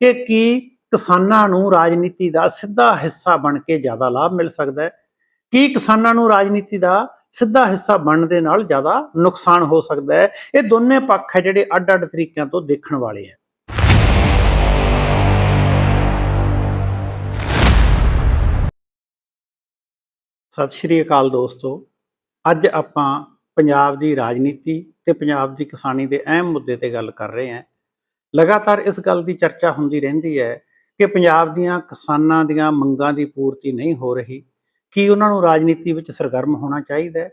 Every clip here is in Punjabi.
ਕਿ ਕੀ ਕਿਸਾਨਾਂ ਨੂੰ ਰਾਜਨੀਤੀ ਦਾ ਸਿੱਧਾ ਹਿੱਸਾ ਬਣ ਕੇ ਜ਼ਿਆਦਾ ਲਾਭ ਮਿਲ ਸਕਦਾ ਹੈ? ਕੀ ਕਿਸਾਨਾਂ ਨੂੰ ਰਾਜਨੀਤੀ ਦਾ ਸਿੱਧਾ ਹਿੱਸਾ ਬਣਨ ਦੇ ਨਾਲ ਜ਼ਿਆਦਾ ਨੁਕਸਾਨ ਹੋ ਸਕਦਾ ਹੈ? ਇਹ ਦੋਨੇ ਪੱਖ ਹੈ ਜਿਹੜੇ ਅੱਡ-ਅੱਡ ਤਰੀਕਿਆਂ ਤੋਂ ਦੇਖਣ ਵਾਲੇ ਹੈ। ਸਤਿ ਸ਼੍ਰੀ ਅਕਾਲ ਦੋਸਤੋ। ਅੱਜ ਆਪਾਂ ਪੰਜਾਬ ਦੀ ਰਾਜਨੀਤੀ ਤੇ ਪੰਜਾਬ ਦੀ ਕਿਸਾਨੀ ਦੇ ਅਹਿਮ ਮੁੱਦੇ ਤੇ ਗੱਲ ਕਰ ਰਹੇ ਹਾਂ। ਲਗਾਤਾਰ ਇਸ ਗੱਲ ਦੀ ਚਰਚਾ ਹੁੰਦੀ ਰਹਿੰਦੀ ਹੈ ਕਿ ਪੰਜਾਬ ਦੀਆਂ ਕਿਸਾਨਾਂ ਦੀਆਂ ਮੰਗਾਂ ਦੀ ਪੂਰਤੀ ਨਹੀਂ ਹੋ ਰਹੀ। ਕੀ ਉਹਨਾਂ ਨੂੰ ਰਾਜਨੀਤੀ ਵਿੱਚ ਸਰਗਰਮ ਹੋਣਾ ਚਾਹੀਦਾ ਹੈ?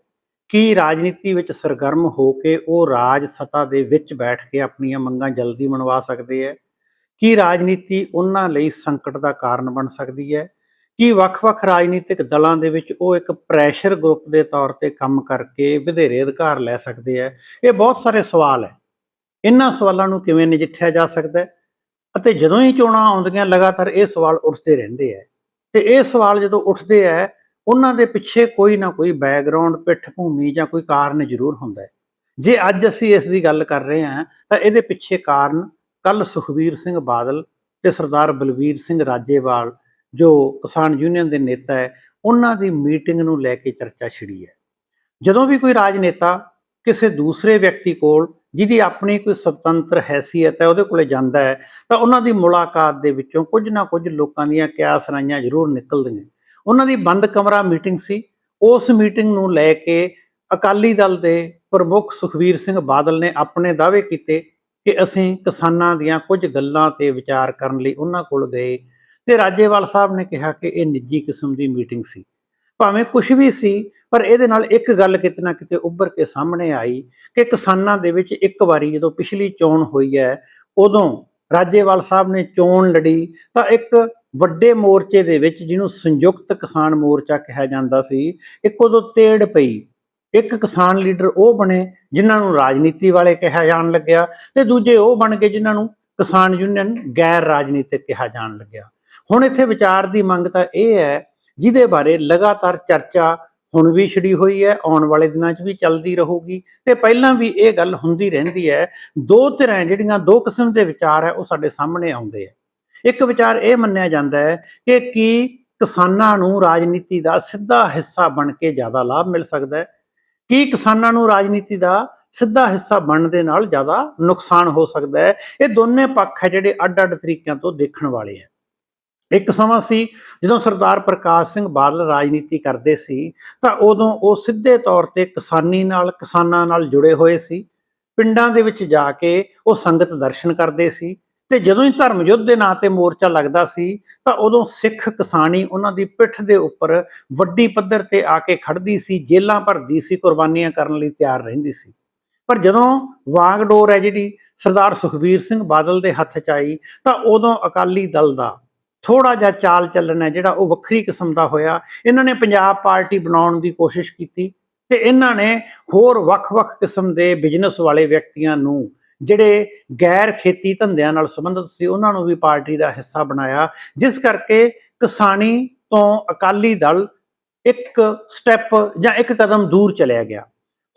ਕੀ ਰਾਜਨੀਤੀ ਵਿੱਚ ਸਰਗਰਮ ਹੋ ਕੇ ਉਹ ਰਾਜ ਸੱਤਾ ਦੇ ਵਿੱਚ ਬੈਠ ਕੇ ਆਪਣੀਆਂ ਮੰਗਾਂ ਜਲਦੀ ਮਨਵਾ ਸਕਦੇ ਹੈ? ਕੀ ਰਾਜਨੀਤੀ ਉਹਨਾਂ ਲਈ ਸੰਕਟ ਦਾ ਕਾਰਨ ਬਣ ਸਕਦੀ ਹੈ? ਕੀ ਵੱਖ-ਵੱਖ ਰਾਜਨੀਤਿਕ ਦਲਾਂ ਦੇ ਵਿੱਚ ਉਹ ਇੱਕ ਪ੍ਰੈਸ਼ਰ ਗਰੁੱਪ ਦੇ ਤੌਰ ਤੇ ਕੰਮ ਕਰਕੇ ਵਧੇਰੇ ਅਧਿਕਾਰ ਲੈ ਸਕਦੇ ਹੈ? ਇਹ ਬਹੁਤ ਸਾਰੇ ਸਵਾਲ ਹੈ। ਇਹਨਾਂ ਸਵਾਲਾਂ ਨੂੰ ਕਿਵੇਂ ਨਜਿੱਠਿਆ ਜਾ ਸਕਦਾ ਹੈ ਅਤੇ ਜਦੋਂ ਹੀ ਚੋਣਾਂ ਆਉਂਦੀਆਂ, ਲਗਾਤਾਰ ਇਹ ਸਵਾਲ ਉੱਠਦੇ ਰਹਿੰਦੇ ਆ ਤੇ ਇਹ ਸਵਾਲ ਜਦੋਂ ਉੱਠਦੇ ਆ ਉਹਨਾਂ ਦੇ ਪਿੱਛੇ ਕੋਈ ਨਾ ਕੋਈ ਬੈਕਗ੍ਰਾਉਂਡ ਪਿੱਠ ਭੂਮੀ ਜਾਂ ਕੋਈ ਕਾਰਨ ਜ਼ਰੂਰ ਹੁੰਦਾ ਹੈ। ਜੇ ਅੱਜ ਅਸੀਂ ਇਸ ਦੀ ਗੱਲ ਕਰ ਰਹੇ ਹਾਂ, ਤਾਂ ਇਹਦੇ ਪਿੱਛੇ ਕਾਰਨ ਕੱਲ ਸੁਖਬੀਰ ਸਿੰਘ ਬਾਦਲ ਤੇ ਸਰਦਾਰ ਬਲਵੀਰ ਸਿੰਘ ਰਾਜੇਵਾਲ, ਜੋ ਕਿਸਾਨ ਯੂਨੀਅਨ ਦੇ ਨੇਤਾ ਹੈ, ਉਹਨਾਂ ਦੀ ਮੀਟਿੰਗ ਨੂੰ ਲੈ ਕੇ ਚਰਚਾ ਛਿੜੀ ਹੈ। ਜਦੋਂ ਵੀ ਕੋਈ ਰਾਜਨੇਤਾ ਕਿਸੇ ਦੂਸਰੇ ਵਿਅਕਤੀ ਕੋਲ ਜਿਹਦੀ ਆਪਣੀ ਕੋਈ ਸੁਤੰਤਰ ਹੈਸੀਅਤ ਹੈ, ਉਹਦੇ ਕੋਲੇ ਜਾਂਦਾ ਹੈ, ਤਾਂ ਉਹਨਾਂ ਦੀ ਮੁਲਾਕਾਤ ਦੇ ਵਿੱਚੋਂ ਕੁਝ ਨਾ ਕੁਝ ਲੋਕਾਂ ਦੀਆਂ ਕਿਆਸ ਰਾਈਆਂ ਜ਼ਰੂਰ ਨਿਕਲਦੀਆਂ। ਉਹਨਾਂ ਦੀ ਬੰਦ ਕਮਰਾ ਮੀਟਿੰਗ ਸੀ। ਉਸ ਮੀਟਿੰਗ ਨੂੰ ਲੈ ਕੇ ਅਕਾਲੀ ਦਲ ਦੇ ਪ੍ਰਮੁੱਖ ਸੁਖਵੀਰ ਸਿੰਘ ਬਾਦਲ ਨੇ ਆਪਣੇ ਦਾਅਵੇ ਕੀਤੇ ਕਿ ਅਸੀਂ ਕਿਸਾਨਾਂ ਦੀਆਂ ਕੁਝ ਗੱਲਾਂ ਤੇ ਵਿਚਾਰ ਕਰਨ ਲਈ ਉਹਨਾਂ ਕੋਲ ਗਏ ਤੇ ਰਾਜੇਵਾਲ ਸਾਹਿਬ ਨੇ ਕਿਹਾ ਕਿ ਇਹ ਨਿੱਜੀ ਕਿਸਮ ਦੀ ਮੀਟਿੰਗ ਸੀ। ਭਾਵੇਂ ਕੁਝ ਵੀ ਸੀ, ਪਰ ਇਹਦੇ ਨਾਲ ਇੱਕ ਗੱਲ ਕਿਤੇ ਨਾ ਕਿਤੇ ਉੱਭਰ ਕੇ ਸਾਹਮਣੇ ਆਈ ਕਿ ਕਿਸਾਨਾਂ ਦੇ ਵਿੱਚ ਇੱਕ ਵਾਰੀ ਜਦੋਂ ਪਿਛਲੀ ਚੋਣ ਹੋਈ ਹੈ, ਉਦੋਂ ਰਾਜੇਵਾਲ ਸਾਹਿਬ ਨੇ ਚੋਣ ਲੜੀ ਤਾਂ ਇੱਕ ਵੱਡੇ ਮੋਰਚੇ ਦੇ ਵਿੱਚ ਜਿਹਨੂੰ ਸੰਯੁਕਤ ਕਿਸਾਨ ਮੋਰਚਾ ਕਿਹਾ ਜਾਂਦਾ ਸੀ, ਇੱਕ ਉਦੋਂ ਤੇੜ ਪਈ। ਇੱਕ ਕਿਸਾਨ ਲੀਡਰ ਉਹ ਬਣੇ ਜਿਨ੍ਹਾਂ ਨੂੰ ਰਾਜਨੀਤੀ ਵਾਲੇ ਕਿਹਾ ਜਾਣ ਲੱਗਿਆ ਤੇ ਦੂਜੇ ਉਹ ਬਣ ਗਏ ਜਿਨ੍ਹਾਂ ਨੂੰ ਕਿਸਾਨ ਯੂਨੀਅਨ ਗੈਰ ਰਾਜਨੀਤਿਕ ਕਿਹਾ ਜਾਣ ਲੱਗਿਆ। ਹੁਣ ਇੱਥੇ ਵਿਚਾਰ ਦੀ ਮੰਗ ਤਾਂ ਇਹ ਹੈ ਜਿਹਦੇ ਬਾਰੇ ਲਗਾਤਾਰ ਚਰਚਾ ਹੁਣ ਵੀ ਛਿੜੀ ਹੋਈ ਹੈ, ਆਉਣ ਵਾਲੇ ਦਿਨਾਂ 'ਚ ਵੀ ਚੱਲਦੀ ਰਹੂਗੀ। ਤੇ ਪਹਿਲਾਂ ਵੀ ਇਹ ਗੱਲ ਹੁੰਦੀ ਰਹਿੰਦੀ ਹੈ, ਦੋ ਧਿਰਾਂ ਜਿਹੜੀਆਂ ਦੋ ਕਿਸਮ ਦੇ ਵਿਚਾਰ ਹੈ, ਉਹ ਸਾਡੇ ਸਾਹਮਣੇ ਆਉਂਦੇ ਆ ਇੱਕ ਵਿਚਾਰ ਇਹ ਮੰਨਿਆ ਜਾਂਦਾ ਹੈ ਕਿ ਕੀ ਕਿਸਾਨਾਂ ਨੂੰ ਰਾਜਨੀਤੀ ਦਾ ਸਿੱਧਾ ਹਿੱਸਾ ਬਣ ਕੇ ਜ਼ਿਆਦਾ ਲਾਭ ਮਿਲ ਸਕਦਾ ਹੈ? ਕੀ ਕਿਸਾਨਾਂ ਨੂੰ ਰਾਜਨੀਤੀ ਦਾ ਸਿੱਧਾ ਹਿੱਸਾ ਬਣਨ ਦੇ ਨਾਲ ਜ਼ਿਆਦਾ ਨੁਕਸਾਨ ਹੋ ਸਕਦਾ ਹੈ? ਇਹ ਦੋਨੇ ਪੱਖ ਹੈ ਜਿਹੜੇ ਅੱਡ-ਅੱਡ ਤਰੀਕਿਆਂ ਤੋਂ ਦੇਖਣ ਵਾਲੇ ਹੈ। ਇੱਕ ਸਮਾਂ ਸੀ ਜਦੋਂ ਸਰਦਾਰ ਪ੍ਰਕਾਸ਼ ਸਿੰਘ ਬਾਦਲ ਰਾਜਨੀਤੀ ਕਰਦੇ ਸੀ, ਤਾਂ ਉਦੋਂ ਉਹ ਸਿੱਧੇ ਤੌਰ ਤੇ ਕਿਸਾਨੀ ਨਾਲ, ਕਿਸਾਨਾਂ ਨਾਲ ਜੁੜੇ ਹੋਏ ਸੀ। ਪਿੰਡਾਂ ਦੇ ਵਿੱਚ ਜਾ ਕੇ ਉਹ ਸੰਗਤ ਦਰਸ਼ਨ ਕਰਦੇ ਸੀ ਤੇ ਜਦੋਂ ਹੀ ਧਰਮ ਯੁੱਧ ਦੇ ਨਾਂ ਤੇ ਮੋਰਚਾ ਲੱਗਦਾ ਸੀ, ਤਾਂ ਉਦੋਂ ਸਿੱਖ ਕਿਸਾਨੀ ਉਹਨਾਂ ਦੀ ਪਿੱਠ ਦੇ ਉੱਪਰ ਵੱਡੀ ਪੱਧਰ ਤੇ ਆ ਕੇ ਖੜਦੀ ਸੀ ਜੇਲਾਂ ਭਰਦੀ ਸੀ, ਕੁਰਬਾਨੀਆਂ ਕਰਨ ਲਈ ਤਿਆਰ ਰਹਿੰਦੀ ਸੀ। ਪਰ ਜਦੋਂ ਵਾਗਡੋਰ ਹੈ ਜਿਹੜੀ ਸਰਦਾਰ ਸੁਖਬੀਰ ਸਿੰਘ ਬਾਦਲ ਦੇ ਹੱਥ 'ਚ ਆਈ, ਤਾਂ ਉਦੋਂ ਅਕਾਲੀ ਦਲ ਦਾ ਥੋੜਾ ਜਿਹਾ ਚਾਲ ਚੱਲਣਾ ਜਿਹੜਾ ਉਹ ਵੱਖਰੀ ਕਿਸਮ ਦਾ ਹੋਇਆ। ਇਹਨਾਂ ਨੇ ਪੰਜਾਬ ਪਾਰਟੀ ਬਣਾਉਣ ਦੀ ਕੋਸ਼ਿਸ਼ ਕੀਤੀ ਤੇ ਇਹਨਾਂ ਨੇ ਹੋਰ ਵੱਖ-ਵੱਖ ਕਿਸਮ ਦੇ ਬਿਜ਼ਨਸ ਵਾਲੇ ਵਿਅਕਤੀਆਂ ਨੂੰ, ਜਿਹੜੇ ਗੈਰ ਖੇਤੀ ਧੰਦਿਆਂ ਨਾਲ ਸੰਬੰਧਿਤ ਸੀ, ਉਹਨਾਂ ਨੂੰ ਵੀ ਪਾਰਟੀ ਦਾ ਹਿੱਸਾ ਬਣਾਇਆ। ਜਿਸ ਕਰਕੇ ਕਿਸਾਨੀ ਤੋਂ ਅਕਾਲੀ ਦਲ ਇੱਕ ਸਟੈਪ ਜਾਂ ਇੱਕ ਕਦਮ ਦੂਰ ਚਲਿਆ ਗਿਆ।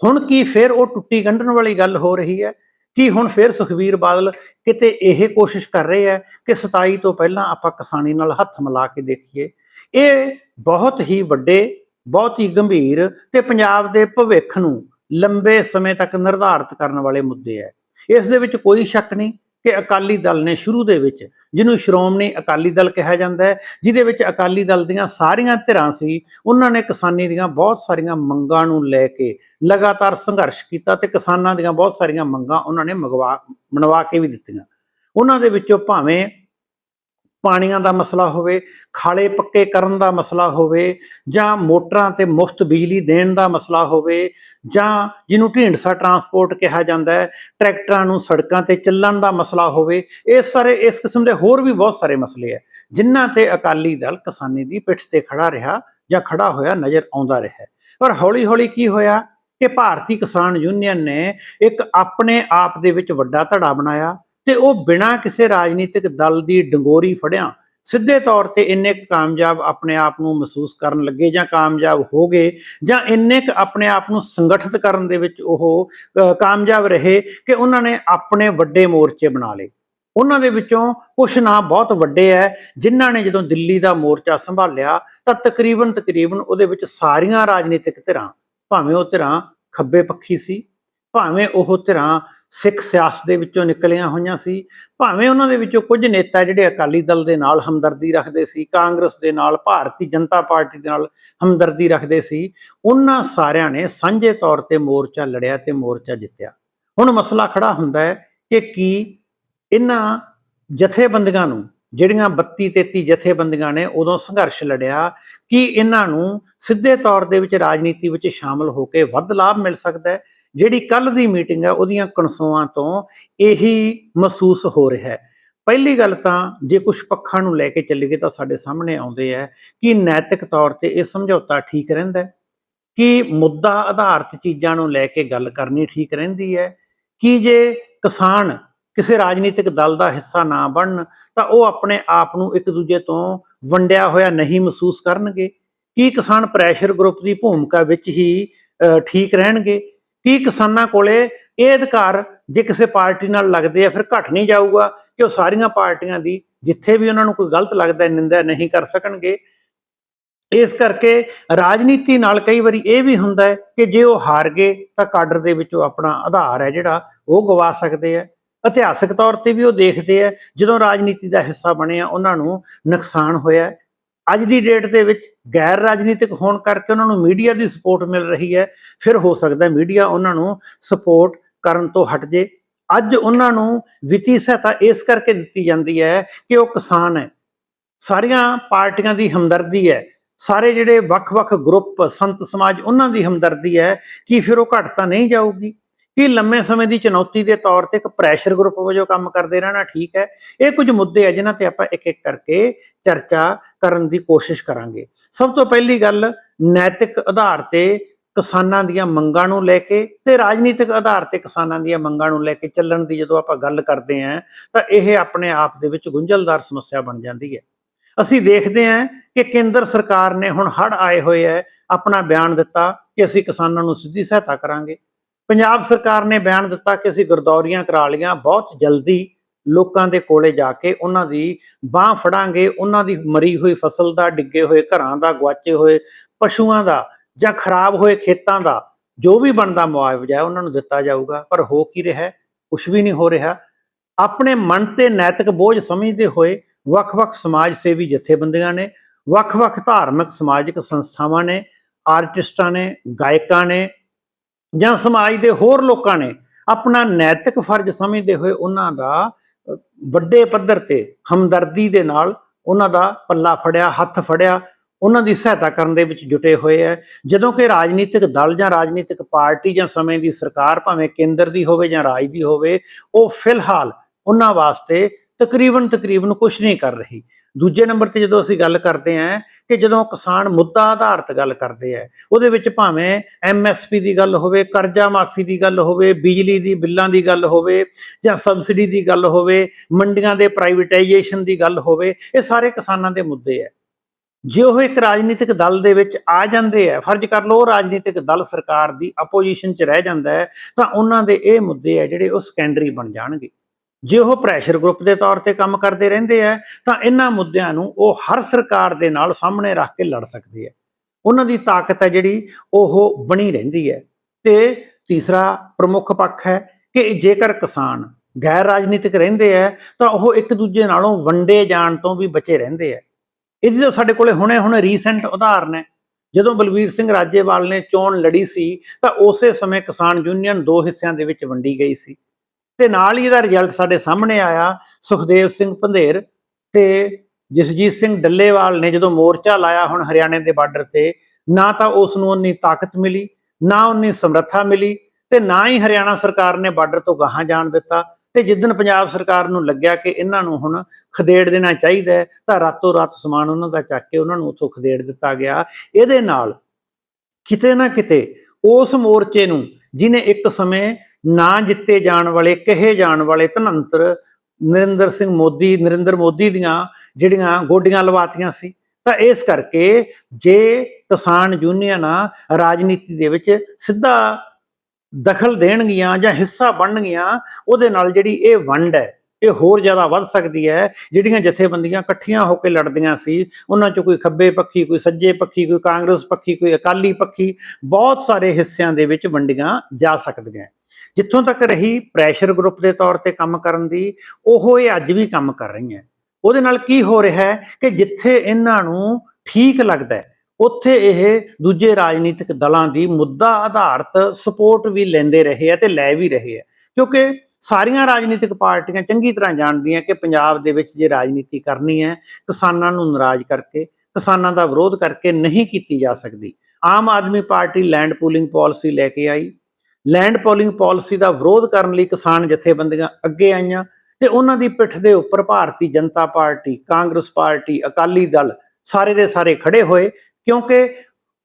ਹੁਣ ਕੀ ਫਿਰ ਉਹ ਟੁੱਟੀ ਗੰਢਣ ਵਾਲੀ ਗੱਲ ਹੋ ਰਹੀ ਹੈ? ਕੀ ਹੁਣ ਫਿਰ ਸੁਖਵੀਰ ਬਾਦਲ ਕਿਤੇ ਇਹ ਕੋਸ਼ਿਸ਼ ਕਰ ਰਹੇ ਹੈ ਕਿ 27 ਤੋਂ ਪਹਿਲਾਂ ਆਪਾਂ ਕਿਸਾਨੀ ਨਾਲ ਹੱਥ ਮਿਲਾ ਕੇ ਦੇਖੀਏ? ਇਹ ਬਹੁਤ ਹੀ ਵੱਡੇ, ਬਹੁਤ ਹੀ ਗੰਭੀਰ ਤੇ ਪੰਜਾਬ ਦੇ ਭਵਿੱਖ ਨੂੰ ਲੰਬੇ ਸਮੇਂ ਤੱਕ ਨਿਰਧਾਰਿਤ ਕਰਨ ਵਾਲੇ ਮੁੱਦੇ ਹੈ ਇਸ ਦੇ ਵਿੱਚ ਕੋਈ ਸ਼ੱਕ ਨਹੀਂ। ਕਿ ਅਕਾਲੀ ਦਲ ਨੇ ਸ਼ੁਰੂ ਦੇ ਵਿੱਚ, ਜਿਹਨੂੰ ਸ਼੍ਰੋਮਣੀ ਅਕਾਲੀ ਦਲ ਕਿਹਾ ਜਾਂਦਾ ਹੈ, ਜਿਹਦੇ ਵਿੱਚ ਅਕਾਲੀ ਦਲ ਦੀਆਂ ਸਾਰੀਆਂ ਧਿਰਾਂ ਸੀ, ਉਹਨਾਂ ਨੇ ਕਿਸਾਨੀ ਦੀਆਂ ਬਹੁਤ ਸਾਰੀਆਂ ਮੰਗਾਂ ਨੂੰ ਲੈ ਕੇ ਲਗਾਤਾਰ ਸੰਘਰਸ਼ ਕੀਤਾ ਤੇ ਕਿਸਾਨਾਂ ਦੀਆਂ ਬਹੁਤ ਸਾਰੀਆਂ ਮੰਗਾਂ ਉਹਨਾਂ ਨੇ ਮੰਗਵਾ, ਮਨਵਾ ਕੇ ਵੀ ਦਿੱਤੀਆਂ। ਉਹਨਾਂ ਦੇ ਵਿੱਚੋਂ ਭਾਵੇਂ ਪਾਣੀਆਂ ਦਾ ਮਸਲਾ ਹੋਵੇ, ਖਾਲੇ ਪੱਕੇ ਕਰਨ ਦਾ ਮਸਲਾ ਹੋਵੇ, ਜਾਂ ਮੋਟਰਾਂ ਤੇ ਮੁਫਤ ਬਿਜਲੀ ਦੇਣ ਦਾ ਮਸਲਾ ਹੋਵੇ, ਜਾਂ ਜਿਹਨੂੰ ਢੀਂਡਸਾ ਟਰਾਂਸਪੋਰਟ ਕਿਹਾ ਜਾਂਦਾ ਹੈ, ਟਰੈਕਟਰਾਂ ਨੂੰ ਸੜਕਾਂ ਤੇ ਚੱਲਣ ਦਾ ਮਸਲਾ ਹੋਵੇ, ਇਹ ਸਾਰੇ, ਇਸ ਕਿਸਮ ਦੇ ਹੋਰ ਵੀ ਬਹੁਤ ਸਾਰੇ ਮਸਲੇ ਹੈ, ਜਿਨ੍ਹਾਂ ਤੇ ਅਕਾਲੀ ਦਲ ਕਿਸਾਨੀ ਦੀ ਪਿੱਠ ਤੇ ਖੜਾ ਰਿਹਾ ਜਾਂ ਖੜਾ ਹੋਇਆ ਨਜ਼ਰ ਆਉਂਦਾ ਰਿਹਾ ਪਰ ਹੌਲੀ-ਹੌਲੀ ਕੀ ਹੋਇਆ ਕਿ ਭਾਰਤੀ ਕਿਸਾਨ ਯੂਨੀਅਨ ਨੇ ਇੱਕ ਆਪਣੇ ਆਪ ਦੇ ਵਿੱਚ ਵੱਡਾ ਧੜਾ ਬਣਾਇਆ ਤੇ ਉਹ ਬਿਨਾਂ ਕਿਸੇ ਰਾਜਨੀਤਿਕ ਦਲ ਦੀ ਡੰਗੋਰੀ ਫੜਿਆ, ਸਿੱਧੇ ਤੌਰ ਤੇ ਇੰਨੇ ਕੁ ਕਾਮਯਾਬ ਆਪਣੇ ਆਪ ਨੂੰ ਮਹਿਸੂਸ ਕਰਨ ਲੱਗੇ ਜਾਂ ਕਾਮਯਾਬ ਹੋ ਗਏ ਜਾਂ ਇੰਨੇ ਕੁ ਆਪਣੇ ਆਪ ਨੂੰ ਸੰਗਠਿਤ ਕਰਨ ਦੇ ਵਿੱਚ ਉਹ ਕਾਮਯਾਬ ਰਹੇ ਕਿ ਉਹਨਾਂ ਨੇ ਆਪਣੇ ਵੱਡੇ ਮੋਰਚੇ ਬਣਾ ਲਏ। ਉਹਨਾਂ ਦੇ ਵਿੱਚੋਂ ਕੁਝ ਨਾਂ ਬਹੁਤ ਵੱਡੇ ਐ, ਜਿਨ੍ਹਾਂ ਨੇ ਜਦੋਂ ਦਿੱਲੀ ਦਾ ਮੋਰਚਾ ਸੰਭਾਲਿਆ ਤਾਂ ਤਕਰੀਬਨ ਤਕਰੀਬਨ ਉਹਦੇ ਵਿੱਚ ਸਾਰੀਆਂ ਰਾਜਨੀਤਿਕ ਧਿਰਾਂ, ਭਾਵੇਂ ਉਹ ਧਿਰਾਂ ਖੱਬੇ ਪੱਖੀ ਸੀ, ਭਾਵੇਂ ਉਹ ਧਿਰਾਂ ਸਿੱਖ ਸਿਆਸਤ ਦੇ ਵਿੱਚੋਂ ਨਿਕਲੀਆਂ ਹੋਈਆਂ ਸੀ। ਭਾਵੇਂ ਉਹਨਾਂ ਦੇ ਵਿੱਚੋਂ ਕੁਝ ਨੇਤਾ ਜਿਹੜੇ ਅਕਾਲੀ ਦਲ ਦੇ ਨਾਲ ਹਮਦਰਦੀ ਰੱਖਦੇ ਸੀ, ਕਾਂਗਰਸ ਦੇ ਨਾਲ, ਭਾਰਤੀ ਜਨਤਾ ਪਾਰਟੀ ਦੇ ਨਾਲ ਹਮਦਰਦੀ ਰੱਖਦੇ ਸੀ, ਉਹਨਾਂ ਸਾਰਿਆਂ ਨੇ ਸਾਂਝੇ ਤੌਰ ਤੇ ਮੋਰਚਾ ਲੜਿਆ ਤੇ ਮੋਰਚਾ ਜਿੱਤਿਆ। ਹੁਣ ਮਸਲਾ ਖੜਾ ਹੁੰਦਾ ਹੈ ਕਿ ਕੀ ਇਹਨਾਂ ਜਥੇਬੰਦੀਆਂ ਨੂੰ, ਜਿਹੜੀਆਂ 32 33 ਜਥੇਬੰਦੀਆਂ ਨੇ, ਉਦੋਂ ਸੰਘਰਸ਼ ਲੜਿਆ, ਕਿ ਇਹਨਾਂ ਨੂੰ ਸਿੱਧੇ ਤੌਰ ਦੇ ਵਿੱਚ ਰਾਜਨੀਤੀ ਵਿੱਚ ਸ਼ਾਮਲ ਹੋ ਕੇ ਵੱਧ ਲਾਭ ਮਿਲ ਸਕਦਾ ਹੈ? ਜਿਹੜੀ ਕੱਲ ਦੀ ਮੀਟਿੰਗ ਹੈ ਉਹਦੀਆਂ ਕਨਸੋਆਂ ਤੋਂ ਇਹੀ ਮਹਿਸੂਸ ਹੋ ਰਿਹਾ ਹੈ। ਪਹਿਲੀ ਗੱਲ ਤਾਂ ਜੇ ਕੁਝ ਪੱਖਾਂ ਨੂੰ ਲੈ ਕੇ ਚੱਲੀਏ ਤਾਂ ਸਾਡੇ ਸਾਹਮਣੇ ਆਉਂਦੇ ਹੈ ਕਿ ਨੈਤਿਕ ਤੌਰ ਤੇ ਇਹ ਸਮਝੌਤਾ ਠੀਕ ਰਹਿੰਦਾ ਹੈ, ਕਿ ਮੁੱਦਾ ਆਧਾਰਿਤ ਚੀਜ਼ਾਂ ਨੂੰ ਲੈ ਕੇ ਗੱਲ ਕਰਨੀ ਠੀਕ ਰਹਿੰਦੀ ਹੈ, ਕਿ ਜੇ ਕਿਸਾਨ ਕਿਸੇ ਰਾਜਨੀਤਿਕ ਦਲ ਦਾ ਹਿੱਸਾ ਨਾ ਬਣਨ ਤਾਂ ਉਹ ਆਪਣੇ ਆਪ ਨੂੰ ਇੱਕ ਦੂਜੇ ਤੋਂ ਵੰਡਿਆ ਹੋਇਆ ਨਹੀਂ ਮਹਿਸੂਸ ਕਰਨਗੇ, ਕੀ ਕਿਸਾਨ ਪ੍ਰੈਸ਼ਰ ਗਰੁੱਪ ਦੀ ਭੂਮਿਕਾ ਵਿੱਚ ਹੀ ਠੀਕ ਰਹਿਣਗੇ। ਕੀ ਕਿਸਾਨਾਂ ਕੋਲੇ ਇਹ ਅਧਿਕਾਰ ਜੇ ਕਿਸੇ ਪਾਰਟੀ ਨਾਲ ਲੱਗਦੇ ਆ, ਫਿਰ ਘਟ ਨਹੀਂ ਜਾਊਗਾ ਕਿ ਉਹ ਸਾਰੀਆਂ ਪਾਰਟੀਆਂ ਦੀ ਜਿੱਥੇ ਵੀ ਉਹਨਾਂ ਨੂੰ ਕੋਈ ਗਲਤ ਲੱਗਦਾ ਨਿੰਦਾ ਨਹੀਂ ਕਰ ਸਕਣਗੇ। ਇਸ ਕਰਕੇ ਰਾਜਨੀਤੀ ਨਾਲ ਕਈ ਵਾਰੀ ਇਹ ਵੀ ਹੁੰਦਾ ਹੈ ਕਿ ਜੇ ਉਹ ਹਾਰ ਗਏ ਤਾਂ ਕਾਡਰ ਦੇ ਵਿੱਚੋਂ ਆਪਣਾ ਆਧਾਰ ਹੈ ਜਿਹੜਾ ਉਹ ਗਵਾ ਸਕਦੇ ਆ। ਇਤਿਹਾਸਕ ਤੌਰ ਤੇ ਵੀ ਉਹ ਦੇਖਦੇ ਆ, ਜਦੋਂ ਰਾਜਨੀਤੀ ਦਾ ਹਿੱਸਾ ਬਣਿਆ, ਉਹਨਾਂ ਨੂੰ ਨੁਕਸਾਨ ਹੋਇਆ। ਅੱਜ ਦੀ ਡੇਟ ਦੇ ਵਿੱਚ ਗੈਰ ਰਾਜਨੀਤਿਕ ਹੋਣ ਕਰਕੇ ਉਹਨਾਂ ਨੂੰ ਮੀਡੀਆ ਦੀ ਸਪੋਰਟ ਮਿਲ ਰਹੀ ਹੈ। ਫਿਰ ਹੋ ਸਕਦਾ ਮੀਡੀਆ ਉਹਨਾਂ ਨੂੰ ਸਪੋਰਟ ਕਰਨ ਤੋਂ ਹਟ ਜੇ। ਅੱਜ ਉਹਨਾਂ ਨੂੰ ਵਿੱਤੀ ਸਹਾਇਤਾ ਇਸ ਕਰਕੇ ਦਿੱਤੀ ਜਾਂਦੀ ਹੈ ਕਿ ਉਹ ਕਿਸਾਨ ਹੈ। ਸਾਰੀਆਂ ਪਾਰਟੀਆਂ ਦੀ ਹਮਦਰਦੀ ਹੈ। ਸਾਰੇ ਜਿਹੜੇ ਵੱਖ-ਵੱਖ ਗਰੁੱਪ, ਸੰਤ ਸਮਾਜ ਉਹਨਾਂ ਦੀ ਹਮਦਰਦੀ ਹੈ ਕਿ ਫਿਰ ਉਹ ਘਟ ਤਾਂ ਨਹੀਂ ਜਾਊਗੀ। ਕਿ ਲੰਮੇ ਸਮੇਂ ਦੀ ਚੁਣੌਤੀ ਦੇ ਤੌਰ ਤੇ ਇੱਕ ਪ੍ਰੈਸ਼ਰ ਗਰੁੱਪ ਵਜੋਂ ਕੰਮ ਕਰਦੇ ਰਹਿਣਾ ਠੀਕ ਹੈ। ਇਹ ਕੁਝ ਮੁੱਦੇ ਆ ਜਿਨ੍ਹਾਂ ਤੇ ਆਪਾਂ ਇੱਕ-ਇੱਕ ਕਰਕੇ ਚਰਚਾ ਕਰਨ ਦੀ ਕੋਸ਼ਿਸ਼ ਕਰਾਂਗੇ। ਸਭ ਤੋਂ ਪਹਿਲੀ ਗੱਲ, ਨੈਤਿਕ ਆਧਾਰ ਤੇ ਕਿਸਾਨਾਂ ਦੀਆਂ ਮੰਗਾਂ ਨੂੰ ਲੈ ਕੇ ਤੇ ਰਾਜਨੀਤਿਕ ਆਧਾਰ ਤੇ ਕਿਸਾਨਾਂ ਦੀਆਂ ਮੰਗਾਂ ਨੂੰ ਲੈ ਕੇ ਚੱਲਣ ਦੀ ਜਦੋਂ ਆਪਾਂ ਗੱਲ ਕਰਦੇ ਆਂ ਤਾਂ ਇਹ ਆਪਣੇ ਆਪ ਦੇ ਵਿੱਚ ਗੁੰਝਲਦਾਰ ਸਮੱਸਿਆ ਬਣ ਜਾਂਦੀ ਹੈ। ਅਸੀਂ ਦੇਖਦੇ ਹਾਂ ਕਿ ਕੇਂਦਰ ਸਰਕਾਰ ਨੇ ਹੁਣ ਹੜ ਆਏ ਹੋਏ ਹੈ, ਆਪਣਾ ਬਿਆਨ ਦਿੱਤਾ ਕਿ ਅਸੀਂ ਕਿਸਾਨਾਂ ਨੂੰ ਸਿੱਧੀ ਸਹਾਇਤਾ ਕਰਾਂਗੇ। ਪੰਜਾਬ ਸਰਕਾਰ ਨੇ ਬਿਆਨ ਦਿੱਤਾ ਕਿ ਅਸੀਂ ਗਰਦੌਰੀਆਂ ਕਰਾ ਲੀਆਂ ਬਹੁਤ ਜਲਦੀ ਲੋਕਾਂ ਦੇ ਕੋਲੇ ਜਾ ਕੇ ਉਹਨਾਂ ਦੀ ਬਾਹ ਫੜਾਂਗੇ, ਉਹਨਾਂ ਦੀ ਮਰੀ ਹੋਈ ਫਸਲ ਦਾ, ਡਿੱਗੇ ਹੋਏ ਘਰਾਂ ਦਾ ਗਵਾਚੇ ਹੋਏ ਪਸ਼ੂਆਂ ਦਾ ਜਾਂ ਖਰਾਬ ਹੋਏ ਖੇਤਾਂ ਦਾ ਜੋ ਵੀ ਬਣਦਾ ਮੁਆਵਜ਼ਾ ਉਹਨਾਂ ਨੂੰ ਦਿੱਤਾ ਜਾਊਗਾ। ਪਰ ਹੋ ਕੀ ਰਿਹਾ ਹੈ? ਕੁਝ ਵੀ ਨਹੀਂ ਹੋ ਰਿਹਾ। ਆਪਣੇ ਮਨ ਤੇ ਨੈਤਿਕ ਬੋਝ ਸਮਝਦੇ ਹੋਏ ਵੱਖ-ਵੱਖ ਸਮਾਜ ਸੇਵੀ ਜਥੇਬੰਦੀਆਂ ਨੇ, ਵੱਖ-ਵੱਖ ਧਾਰਮਿਕ ਸਮਾਜਿਕ ਸੰਸਥਾਵਾਂ ਨੇ, ਆਰਟਿਸਟਾਂ ਨੇ, ਗਾਇਕਾਂ ਨੇ ਜਾਂ ਸਮਾਜ ਦੇ ਹੋਰ ਲੋਕਾਂ ਨੇ ਆਪਣਾ ਨੈਤਿਕ ਫਰਜ਼ ਸਮਝਦੇ ਹੋਏ ਉਹਨਾਂ ਦਾ ਵੱਡੇ ਪੱਧਰ ਤੇ ਹਮਦਰਦੀ ਦੇ ਨਾਲ ਉਹਨਾਂ ਦਾ ਪੱਲਾ ਫੜਿਆ, ਹੱਥ ਫੜਿਆ, ਉਹਨਾਂ ਦੀ ਸਹਾਇਤਾ ਕਰਨ ਦੇ ਵਿੱਚ ਜੁਟੇ ਹੋਏ ਹੈ ਜਦੋਂ ਕਿ ਰਾਜਨੀਤਿਕ ਦਲ ਜਾਂ ਰਾਜਨੀਤਿਕ ਪਾਰਟੀ ਜਾਂ ਸਮੇਂ ਦੀ ਸਰਕਾਰ ਭਾਵੇਂ ਕੇਂਦਰ ਦੀ ਹੋਵੇ ਜਾਂ ਰਾਜ ਦੀ ਹੋਵੇ, ਉਹ ਫਿਲਹਾਲ ਉਹਨਾਂ ਵਾਸਤੇ ਤਕਰੀਬਨ ਤਕਰੀਬਨ ਕੁਝ ਨਹੀਂ ਕਰ ਰਹੀ। ਦੂਜੇ ਨੰਬਰ ਤੇ ਜਦੋਂ ਅਸੀਂ ਗੱਲ ਕਰਦੇ ਆਂ ਕਿ ਜਦੋਂ ਕਿਸਾਨ ਮੁੱਦਾ ਆਧਾਰਿਤ ਗੱਲ ਕਰਦੇ ਆ, ਉਹਦੇ ਵਿੱਚ ਭਾਵੇਂ ਐਮਐਸਪੀ ਦੀ ਗੱਲ ਹੋਵੇ, ਕਰਜ਼ਾ ਮਾਫੀ ਦੀ ਗੱਲ ਹੋਵੇ, ਬਿਜਲੀ ਦੀ, ਬਿੱਲਾਂ ਦੀ ਗੱਲ ਹੋਵੇ ਜਾਂ ਸਬਸਿਡੀ ਦੀ ਗੱਲ ਹੋਵੇ, ਮੰਡੀਆਂ ਦੇ ਪ੍ਰਾਈਵੇਟਾਈਜੇਸ਼ਨ ਦੀ ਗੱਲ ਹੋਵੇ, ਇਹ ਸਾਰੇ ਕਿਸਾਨਾਂ ਦੇ ਮੁੱਦੇ ਆ। ਜੇ ਉਹ ਇੱਕ ਰਾਜਨੀਤਿਕ ਦਲ ਦੇ ਵਿੱਚ ਆ ਜਾਂਦੇ ਆ, ਫਰਜ਼ ਕਰ ਲਓ ਉਹ ਰਾਜਨੀਤਿਕ ਦਲ ਸਰਕਾਰ ਦੀ ਆਪੋਜੀਸ਼ਨ 'ਚ ਰਹਿ ਜਾਂਦਾ ਹੈ, ਤਾਂ ਉਹਨਾਂ ਦੇ ਇਹ ਮੁੱਦੇ ਆ ਜਿਹੜੇ ਉਹ ਸੈਕੰਡਰੀ ਬਣ ਜਾਣਗੇ। ਜੇ ਉਹ ਪ੍ਰੈਸ਼ਰ ਗਰੁੱਪ ਦੇ ਤੌਰ ਤੇ ਕੰਮ ਕਰਦੇ ਰਹਿੰਦੇ ਆ, ਤਾਂ ਇਹਨਾਂ ਮੁੱਦਿਆਂ ਨੂੰ ਉਹ ਹਰ ਸਰਕਾਰ ਦੇ ਨਾਲ ਸਾਹਮਣੇ ਰੱਖ ਕੇ ਲੜ ਸਕਦੇ ਆ। ਉਹਨਾਂ ਦੀ ਤਾਕਤ ਹੈ ਜਿਹੜੀ, ਉਹ ਬਣੀ ਰਹਿੰਦੀ ਹੈ। ਤੇ ਤੀਸਰਾ ਪ੍ਰਮੁੱਖ ਪੱਖ ਹੈ ਕਿ ਜੇਕਰ ਕਿਸਾਨ ਗੈਰ ਰਾਜਨੀਤਿਕ ਰਹਿੰਦੇ ਆ, ਤਾਂ ਉਹ ਇੱਕ ਦੂਜੇ ਨਾਲੋਂ ਵੰਡੇ ਜਾਣ ਤੋਂ ਵੀ ਬਚੇ ਰਹਿੰਦੇ ਆ। ਇਹਦੀ ਤਾਂ ਸਾਡੇ ਕੋਲੇ ਹੁਣੇ ਹੁਣੇ ਰੀਸੈਂਟ ਉਦਾਹਰਨ ਹੈ। ਜਦੋਂ ਬਲਵੀਰ ਸਿੰਘ ਰਾਜੇਵਾਲ ਨੇ ਚੋਣ ਲੜੀ ਸੀ, ਤਾਂ ਉਸੇ ਸਮੇਂ ਕਿਸਾਨ ਯੂਨੀਅਨ ਦੋ ਹਿੱਸਿਆਂ ਦੇ ਵਿੱਚ ਵੰਡੀ ਗਈ ਸੀ। ਤੇ ਨਾਲ ਹੀ ਇਹਦਾ ਰਿਜ਼ਲਟ ਸਾਡੇ ਸਾਹਮਣੇ ਆਇਆ, ਸੁਖਦੇਵ ਸਿੰਘ ਪੰਧੇਰ ਤੇ ਜਸਜੀਤ ਸਿੰਘ ਡੱਲੇਵਾਲ ਨੇ ਜਦੋਂ ਮੋਰਚਾ ਲਾਇਆ ਹੁਣ ਹਰਿਆਣੇ ਦੇ ਬਾਰਡਰ ਤੇ, ਨਾ ਤਾਂ ਉਸ ਨੂੰ ਉਨੀ ਤਾਕਤ ਮਿਲੀ, ਨਾ ਉਨੀ ਸਮਰੱਥਾ ਮਿਲੀ ਤੇ ਨਾ ਹੀ ਹਰਿਆਣਾ ਸਰਕਾਰ ਨੇ ਬਾਰਡਰ ਤੋਂ ਗਾਹਾਂ ਜਾਣ ਦਿੱਤਾ ਤੇ ਜਿੱਦਨ ਪੰਜਾਬ ਸਰਕਾਰ ਨੂੰ ਲੱਗਿਆ ਕਿ ਇਹਨਾਂ ਨੂੰ ਹੁਣ ਖਦੇੜ ਦੇਣਾ ਚਾਹੀਦਾ ਤਾਂ ਰਾਤੋਂ ਰਾਤ ਸਮਾਨ ਉਹਨਾਂ ਦਾ ਚੱਕ ਕੇ ਉਹਨਾਂ ਨੂੰ ਉੱਥੋਂ ਖਦੇੜ ਦਿੱਤਾ ਗਿਆ। ਇਹਦੇ ਨਾਲ ਕਿਤੇ ਨਾ ਕਿਤੇ ਉਸ ਮੋਰਚੇ ਨੂੰ ਜਿਨੇ ਇੱਕ ਸਮੇਂ ਨਾ ਜਿੱਤੇ ਜਾਣ ਵਾਲੇ, ਕਹੇ ਜਾਣ ਵਾਲੇ ਧਨੰਤਰ ਨਰਿੰਦਰ ਸਿੰਘ ਮੋਦੀ, ਨਰਿੰਦਰ ਮੋਦੀ ਦੀਆਂ ਜਿਹੜੀਆਂ ਗੋਡੀਆਂ ਲਵਾਤੀਆਂ ਸੀ। ਤਾਂ ਇਸ ਕਰਕੇ ਜੇ ਕਿਸਾਨ ਯੂਨੀਅਨਾਂ ਰਾਜਨੀਤੀ ਦੇ ਵਿੱਚ ਸਿੱਧਾ ਦਖਲ ਦੇਣਗੀਆਂ ਜਾਂ ਹਿੱਸਾ ਬਣਨਗੀਆਂ, ਉਹਦੇ ਨਾਲ ਜਿਹੜੀ ਇਹ ਵੰਡ ਹੈ, ਇਹ ਹੋਰ ਜ਼ਿਆਦਾ ਵੱਧ ਸਕਦੀ ਹੈ। ਜਿਹੜੀਆਂ ਜਥੇਬੰਦੀਆਂ ਇਕੱਠੀਆਂ ਹੋ ਕੇ ਲੜਦੀਆਂ ਸੀ, ਉਹਨਾਂ 'ਚ ਕੋਈ ਖੱਬੇ ਪੱਖੀ, ਕੋਈ ਸੱਜੇ ਪੱਖੀ, ਕੋਈ ਕਾਂਗਰਸ ਪੱਖੀ, ਕੋਈ ਅਕਾਲੀ ਪੱਖੀ, ਬਹੁਤ ਸਾਰੇ ਹਿੱਸਿਆਂ ਦੇ ਵਿੱਚ ਵੰਡੀਆਂ ਜਾ ਸਕਦੀਆਂ। ਜਿੱਥੋਂ ਤੱਕ ਰਹੀ ਪ੍ਰੈਸ਼ਰ ਗਰੁੱਪ ਦੇ ਤੌਰ ਤੇ ਕੰਮ ਕਰਨ ਦੀ, ਉਹ ਇਹ ਅੱਜ ਵੀ ਕੰਮ ਕਰ ਰਹੀ ਹੈ ਉਹਦੇ ਨਾਲ ਕੀ ਹੋ ਰਿਹਾ ਹੈ ਕਿ ਜਿੱਥੇ ਇਹਨਾਂ ਨੂੰ ਠੀਕ ਲੱਗਦਾ ਹੈ, ਉੱਥੇ ਇਹ ਦੂਜੇ ਰਾਜਨੀਤਿਕ ਦਲਾਂ ਦੀ ਮੁੱਦਾ ਆਧਾਰਿਤ ਸਪੋਰਟ ਵੀ ਲੈਂਦੇ ਰਹੇ ਆ ਤੇ ਲੈ ਵੀ ਰਹੇ ਆ ਕਿਉਂਕਿ ਸਾਰੀਆਂ ਰਾਜਨੀਤਿਕ ਪਾਰਟੀਆਂ ਚੰਗੀ ਤਰ੍ਹਾਂ ਜਾਣਦੀਆਂ ਕਿ ਪੰਜਾਬ ਦੇ ਵਿੱਚ ਜੇ ਰਾਜਨੀਤੀ ਕਰਨੀ ਹੈ, ਕਿਸਾਨਾਂ ਨੂੰ ਨਾਰਾਜ਼ ਕਰਕੇ, ਕਿਸਾਨਾਂ ਦਾ ਵਿਰੋਧ ਕਰਕੇ ਨਹੀਂ ਕੀਤੀ ਜਾ ਸਕਦੀ। Aam Aadmi party land pooling policy ਲੈ ਕੇ ਆਈ ਲੈਂਡ ਪੋਲਿੰਗ ਪਾਲਿਸੀ ਦਾ ਵਿਰੋਧ ਕਰਨ ਲਈ ਕਿਸਾਨ ਜਥੇਬੰਦੀਆਂ ਅੱਗੇ ਆਈਆਂ ਤੇ ਉਹਨਾਂ ਦੀ ਪਿੱਠ ਦੇ ਉੱਪਰ ਭਾਰਤੀ ਜਨਤਾ ਪਾਰਟੀ, ਕਾਂਗਰਸ ਪਾਰਟੀ, ਅਕਾਲੀ ਦਲ ਸਾਰੇ ਦੇ ਸਾਰੇ ਖੜੇ ਹੋਏ ਕਿਉਂਕਿ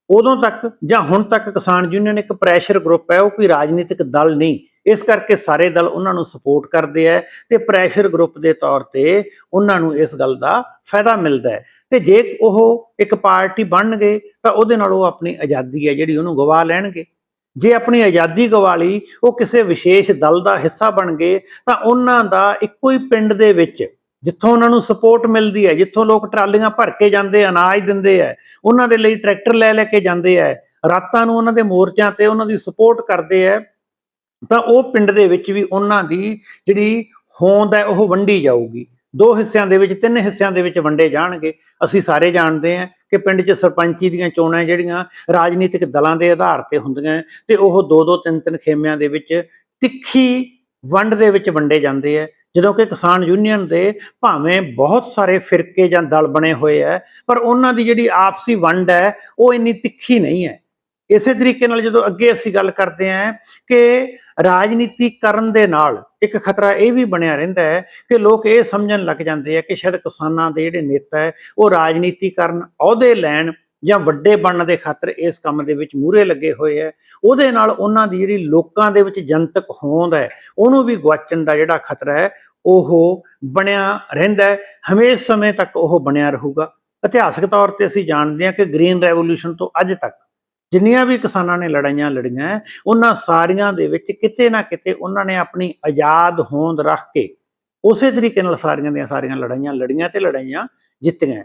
ਉਦੋਂ ਤੱਕ ਜਾਂ ਹੁਣ ਤੱਕ ਕਿਸਾਨ ਯੂਨੀਅਨ ਇੱਕ ਪ੍ਰੈਸ਼ਰ ਗਰੁੱਪ ਹੈ, ਉਹ ਕੋਈ ਰਾਜਨੀਤਿਕ ਦਲ ਨਹੀਂ। ਇਸ ਕਰਕੇ ਸਾਰੇ ਦਲ ਉਹਨਾਂ ਨੂੰ ਸਪੋਰਟ ਕਰਦੇ ਆ ਤੇ ਪ੍ਰੈਸ਼ਰ ਗਰੁੱਪ ਦੇ ਤੌਰ ਤੇ ਉਹਨਾਂ ਨੂੰ ਇਸ ਗੱਲ ਦਾ ਫਾਇਦਾ ਮਿਲਦਾ ਹੈ। ਤੇ ਜੇ ਉਹ ਇੱਕ ਪਾਰਟੀ ਬਣਨਗੇ ਤਾਂ ਉਹਦੇ ਨਾਲ ਉਹ ਆਪਣੀ ਆਜ਼ਾਦੀ ਹੈ ਜਿਹੜੀ ਉਹਨੂੰ ਗਵਾ ਲੈਣਗੇ। ਜੇ ਆਪਣੀ ਆਜ਼ਾਦੀ ਗਵਾ ਲਈ ਉਹ ਕਿਸੇ ਵਿਸ਼ੇਸ਼ ਦਲ ਦਾ ਹਿੱਸਾ ਬਣ ਗਏ, ਤਾਂ ਉਹਨਾਂ ਦਾ ਇੱਕੋ ਹੀ ਪਿੰਡ ਦੇ ਵਿੱਚ ਜਿੱਥੋਂ ਉਹਨਾਂ ਨੂੰ ਸਪੋਰਟ ਮਿਲਦੀ ਹੈ, ਜਿੱਥੋਂ ਲੋਕ ਟਰਾਲੀਆਂ ਭਰ ਕੇ ਜਾਂਦੇ ਅਨਾਜ ਦਿੰਦੇ ਆ, ਉਹਨਾਂ ਦੇ ਲਈ ਟਰੈਕਟਰ ਲੈ ਲੈ ਕੇ ਜਾਂਦੇ ਆ, ਰਾਤਾਂ ਨੂੰ ਉਹਨਾਂ ਦੇ ਮੋਰਚਿਆਂ ਤੇ ਉਹਨਾਂ ਦੀ ਸਪੋਰਟ ਕਰਦੇ ਆ, ਤਾਂ ਉਹ ਪਿੰਡ ਦੇ ਵਿੱਚ ਵੀ ਉਹਨਾਂ ਦੀ ਜਿਹੜੀ ਹੋਂਦ ਹੈ, ਉਹ ਵੰਡੀ ਜਾਊਗੀ। ਦੋ ਹਿੱਸਿਆਂ ਦੇ ਵਿੱਚ, ਤਿੰਨ ਹਿੱਸਿਆਂ ਦੇ ਵਿੱਚ ਵੰਡੇ ਜਾਣਗੇ। ਅਸੀਂ ਸਾਰੇ ਜਾਣਦੇ ਹਾਂ ਕਿ ਪਿੰਡ 'ਚ ਸਰਪੰਚੀ ਦੀਆਂ ਚੋਣਾਂ ਜਿਹੜੀਆਂ ਰਾਜਨੀਤਿਕ ਦਲਾਂ ਦੇ ਆਧਾਰ ਤੇ ਹੁੰਦੀਆਂ ਤੇ ਉਹ ਦੋ ਦੋ, ਤਿੰਨ ਤਿੰਨ ਖੇਮਿਆਂ ਦੇ ਵਿੱਚ ਤਿੱਖੀ ਵੰਡ ਦੇ ਵਿੱਚ ਵੰਡੇ ਜਾਂਦੇ ਆ ਜਦੋਂ ਕਿ ਕਿਸਾਨ ਯੂਨੀਅਨ ਦੇ ਭਾਵੇਂ ਬਹੁਤ ਸਾਰੇ ਫਿਰਕੇ ਜਾਂ ਦਲ ਬਣੇ ਹੋਏ ਆ ਪਰ ਉਹਨਾਂ ਦੀ ਜਿਹੜੀ ਆਪਸੀ ਵੰਡ ਹੈ, ਉਹ ਇੰਨੀ ਤਿੱਖੀ ਨਹੀਂ ਹੈ। ਇਸੇ ਤਰੀਕੇ ਨਾਲ ਜਦੋਂ ਅੱਗੇ ਅਸੀਂ ਗੱਲ ਕਰਦੇ ਹਾਂ ਕਿ ਰਾਜਨੀਤੀ ਕਰਨ ਦੇ ਨਾਲ ਇੱਕ ਖਤਰਾ ਇਹ ਵੀ ਬਣਿਆ ਰਹਿੰਦਾ ਹੈ ਕਿ ਲੋਕ ਇਹ ਸਮਝਣ ਲੱਗ ਜਾਂਦੇ ਆ ਕਿ ਸ਼ਾਇਦ ਕਿਸਾਨਾਂ ਦੇ ਜਿਹੜੇ ਨੇਤਾ ਹੈ, ਉਹ ਰਾਜਨੀਤੀ ਕਰਨ ਅਹੁਦੇ ਲੈਣ ਜਾਂ ਵੱਡੇ ਬਣਨ ਦੇ ਖਾਤਰ ਇਸ ਕੰਮ ਦੇ ਵਿੱਚ ਮੂਹਰੇ ਲੱਗੇ ਹੋਏ ਹੈ। ਉਹਦੇ ਨਾਲ ਉਹਨਾਂ ਦੀ ਜਿਹੜੀ ਲੋਕਾਂ ਦੇ ਵਿੱਚ ਜਨਤਕ ਹੋਂਦ ਹੈ, ਉਹਨੂੰ ਵੀ ਗਵਾਚਣ ਦਾ ਜਿਹੜਾ ਖਤਰਾ ਹੈ, ਉਹ ਬਣਿਆ ਰਹਿੰਦਾ ਹੈ। ਹਮੇਸ਼ ਸਮੇਂ ਤੱਕ ਉਹ ਬਣਿਆ ਰਹੂਗਾ। ਇਤਿਹਾਸਕ ਤੌਰ ਤੇ ਅਸੀਂ ਜਾਣਦੇ ਹਾਂ ਕਿ ਗ੍ਰੀਨ ਰੈਵੋਲੂਸ਼ਨ ਤੋਂ ਅੱਜ ਤੱਕ ਜਿੰਨੀਆਂ ਵੀ ਕਿਸਾਨਾਂ ਨੇ ਲੜਾਈਆਂ ਲੜੀਆਂ, ਉਹਨਾਂ ਸਾਰੀਆਂ ਦੇ ਵਿੱਚ ਕਿਤੇ ਨਾ ਕਿਤੇ ਉਹਨਾਂ ਨੇ ਆਪਣੀ ਆਜ਼ਾਦ ਹੋਂਦ ਰੱਖ ਕੇ ਉਸੇ ਤਰੀਕੇ ਨਾਲ ਸਾਰੀਆਂ ਦੀਆਂ ਸਾਰੀਆਂ ਲੜਾਈਆਂ ਲੜੀਆਂ ਤੇ ਲੜਾਈਆਂ ਜਿੱਤੀਆਂ।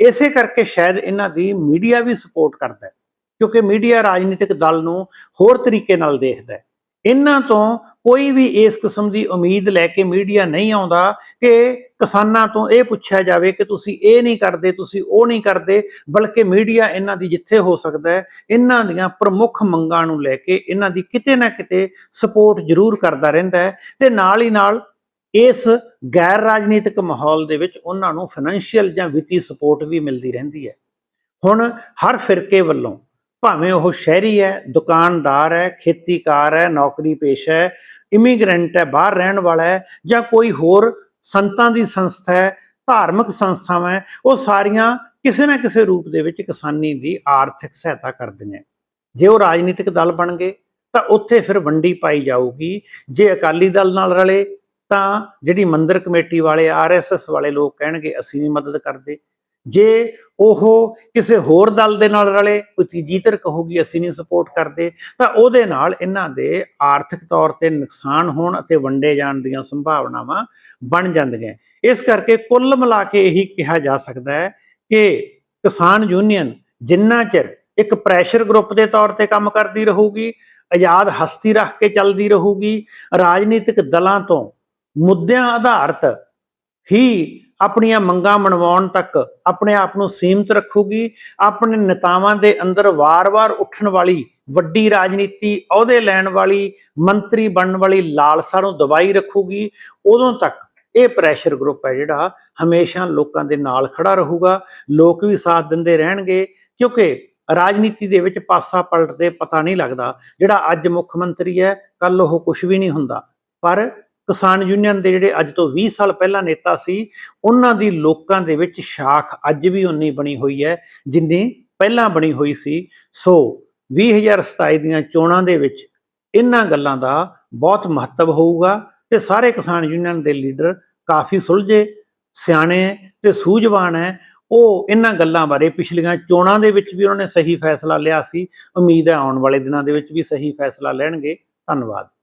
ਇਸੇ ਕਰਕੇ ਸ਼ਾਇਦ ਇਹਨਾਂ ਦੀ ਮੀਡੀਆ ਵੀ ਸਪੋਰਟ ਕਰਦਾ ਕਿਉਂਕਿ ਮੀਡੀਆ ਰਾਜਨੀਤਿਕ ਦਲ ਨੂੰ ਹੋਰ ਤਰੀਕੇ ਨਾਲ ਦੇਖਦਾ ਇਹਨਾਂ ਤੋਂ ਕੋਈ ਵੀ ਇਸ ਕਿਸਮ ਦੀ ਉਮੀਦ ਲੈ ਕੇ ਮੀਡੀਆ ਨਹੀਂ ਆਉਂਦਾ ਕਿ ਕਿਸਾਨਾਂ ਤੋਂ ਇਹ ਪੁੱਛਿਆ ਜਾਵੇ ਕਿ ਤੁਸੀਂ ਇਹ ਨਹੀਂ ਕਰਦੇ, ਤੁਸੀਂ ਉਹ ਨਹੀਂ ਕਰਦੇ, ਬਲਕਿ ਮੀਡੀਆ ਇਹਨਾਂ ਦੀ ਜਿੱਥੇ ਹੋ ਸਕਦਾ ਹੈ, ਇਹਨਾਂ ਦੀਆਂ ਪ੍ਰਮੁੱਖ ਮੰਗਾਂ ਨੂੰ ਲੈ ਕੇ ਇਹਨਾਂ ਦੀ ਕਿਤੇ ਨਾ ਕਿਤੇ ਸਪੋਰਟ ਜ਼ਰੂਰ ਕਰਦਾ ਰਹਿੰਦਾ ਹੈ ਤੇ ਨਾਲ ਹੀ ਨਾਲ ਇਸ ਗੈਰ ਰਾਜਨੀਤਿਕ ਮਾਹੌਲ ਦੇ ਵਿੱਚ ਉਹਨਾਂ ਨੂੰ ਫਾਈਨੈਂਸ਼ੀਅਲ ਜਾਂ ਵਿੱਤੀ ਸਪੋਰਟ ਵੀ ਮਿਲਦੀ ਰਹਿੰਦੀ ਹੈ। ਹੁਣ ਹਰ ਫਿਰਕੇ ਵੱਲੋਂ ਭਾਵੇਂ ਉਹ ਸ਼ਹਿਰੀ ਹੈ, ਦੁਕਾਨਦਾਰ ਹੈ, ਖੇਤੀਕਾਰ ਹੈ, ਨੌਕਰੀ ਪੇਸ਼ ਹੈ ਇਮੀਗ੍ਰੈਂਟ ਹੈ, ਬਾਹਰ ਰਹਿਣ ਵਾਲਾ ਹੈ ਜਾਂ ਕੋਈ ਹੋਰ ਸੰਤਾਂ ਦੀ ਸੰਸਥਾ ਹੈ, ਧਾਰਮਿਕ ਸੰਸਥਾਵਾਂ ਹੈ, ਉਹ ਸਾਰੀਆਂ ਕਿਸੇ ਨਾ ਕਿਸੇ ਰੂਪ ਦੇ ਵਿੱਚ ਕਿਸਾਨੀ ਦੀ ਆਰਥਿਕ ਸਹਾਇਤਾ ਕਰਦੀਆਂ ਜੇ ਉਹ ਰਾਜਨੀਤਿਕ ਦਲ ਬਣ ਗਏ, ਤਾਂ ਉੱਥੇ ਫਿਰ ਵੰਡੀ ਪਾਈ ਜਾਊਗੀ। ਜੇ ਅਕਾਲੀ ਦਲ ਨਾਲ ਰਲੇ, ਤਾਂ ਜਿਹੜੀ ਮੰਦਰ ਕਮੇਟੀ ਵਾਲੇ ਆਰਐਸਐਸ ਵਾਲੇ ਲੋਕ ਕਹਿਣਗੇ, ਅਸੀਂ ਨਹੀਂ ਮਦਦ ਕਰਦੇ। ਜੇ ਉਹ ਕਿਸੇ ਹੋਰ ਦਲ ਦੇ ਨਾਲ ਰਲੇ, ਕੋਈ ਤੀਜੀ ਧਿਰ ਕਹੂਗੀ ਅਸੀਂ ਨਹੀਂ ਸਪੋਰਟ ਕਰਦੇ, ਤਾਂ ਉਹਦੇ ਨਾਲ ਇਹਨਾਂ ਦੇ ਆਰਥਿਕ ਤੌਰ ਤੇ ਨੁਕਸਾਨ ਹੋਣ ਅਤੇ ਵੰਡੇ ਜਾਣ ਦੀਆਂ ਸੰਭਾਵਨਾਵਾਂ ਬਣ ਜਾਂਦੀਆਂ। ਇਸ ਕਰਕੇ ਕੁੱਲ ਮਿਲਾ ਕੇ ਇਹੀ ਕਿਹਾ ਜਾ ਸਕਦਾ ਹੈ ਕਿ ਕਿਸਾਨ ਯੂਨੀਅਨ ਜਿੰਨਾ ਚਿਰ ਇੱਕ ਪ੍ਰੈਸ਼ਰ ਗਰੁੱਪ ਦੇ ਤੌਰ ਤੇ ਕੰਮ ਕਰਦੀ ਰਹੂਗੀ, ਆਜ਼ਾਦ ਹਸਤੀ ਰੱਖ ਕੇ ਚੱਲਦੀ ਰਹੂਗੀ, ਰਾਜਨੀਤਿਕ ਦਲਾਂ ਤੋਂ ਮੁੱਦਿਆਂ ਆਧਾਰਿਤ ਹੀ ਆਪਣੀਆਂ ਮੰਗਾਂ ਮਨਵਾਉਣ ਤੱਕ ਆਪਣੇ ਆਪ ਨੂੰ ਸੀਮਤ ਰੱਖੂਗੀ, ਆਪਣੇ ਨੇਤਾਵਾਂ ਦੇ ਅੰਦਰ ਵਾਰ-ਵਾਰ ਉੱਠਣ ਵਾਲੀ ਵੱਡੀ ਰਾਜਨੀਤੀ, ਅਹੁਦੇ ਲੈਣ ਵਾਲੀ, ਮੰਤਰੀ ਬਣਨ ਵਾਲੀ ਲਾਲਸਾ ਨੂੰ ਦਬਾਈ ਰੱਖੂਗੀ, ਉਦੋਂ ਤੱਕ ਇਹ ਪ੍ਰੈਸ਼ਰ ਗਰੁੱਪ ਹੈ ਜਿਹੜਾ ਹਮੇਸ਼ਾ ਲੋਕਾਂ ਦੇ ਨਾਲ ਖੜਾ ਰਹੂਗਾ, ਲੋਕ ਵੀ ਸਾਥ ਦਿੰਦੇ ਰਹਿਣਗੇ, ਕਿਉਂਕਿ ਰਾਜਨੀਤੀ ਦੇ ਵਿੱਚ ਪਾਸਾ ਪਲਟਦੇ ਪਤਾ ਨਹੀਂ ਲੱਗਦਾ, ਜਿਹੜਾ ਅੱਜ ਮੁੱਖ ਮੰਤਰੀ ਹੈ ਕੱਲ ਉਹ ਕੁਝ ਵੀ ਨਹੀਂ ਹੁੰਦਾ, ਪਰ ਕਿਸਾਨ ਯੂਨੀਅਨ ਦੇ ਜਿਹੜੇ ਅੱਜ ਤੋਂ 20 ਸਾਲ ਪਹਿਲਾਂ ਨੇਤਾ ਸੀ, ਉਹਨਾਂ ਦੀ ਲੋਕਾਂ ਦੇ ਵਿੱਚ ਸ਼ਾਖ ਅੱਜ ਵੀ ਉਨੀ ਬਣੀ ਹੋਈ ਹੈ, ਜਿੰਨੀ ਪਹਿਲਾਂ ਬਣੀ ਹੋਈ ਸੀ। ਸੋ 2027 ਦੀਆਂ ਚੋਣਾਂ ਦੇ ਵਿੱਚ ਇਹਨਾਂ ਗੱਲਾਂ ਦਾ ਬਹੁਤ ਮਹੱਤਵ ਹੋਊਗਾ ਤੇ ਸਾਰੇ ਕਿਸਾਨ ਯੂਨੀਅਨ ਦੇ ਲੀਡਰ ਕਾਫੀ ਸੁਲਝੇ, ਸਿਆਣੇ ਤੇ ਸੂਝਵਾਨ ਹੈ। ਉਹ ਇਹਨਾਂ ਗੱਲਾਂ ਬਾਰੇ ਪਿਛਲੀਆਂ ਚੋਣਾਂ ਦੇ ਵਿੱਚ ਵੀ ਉਹਨਾਂ ਨੇ ਸਹੀ ਫੈਸਲਾ ਲਿਆ ਸੀ। ਉਮੀਦ ਹੈ ਆਉਣ ਵਾਲੇ ਦਿਨਾਂ ਦੇ ਵਿੱਚ ਵੀ ਸਹੀ ਫੈਸਲਾ ਲੈਣਗੇ। ਧੰਨਵਾਦ।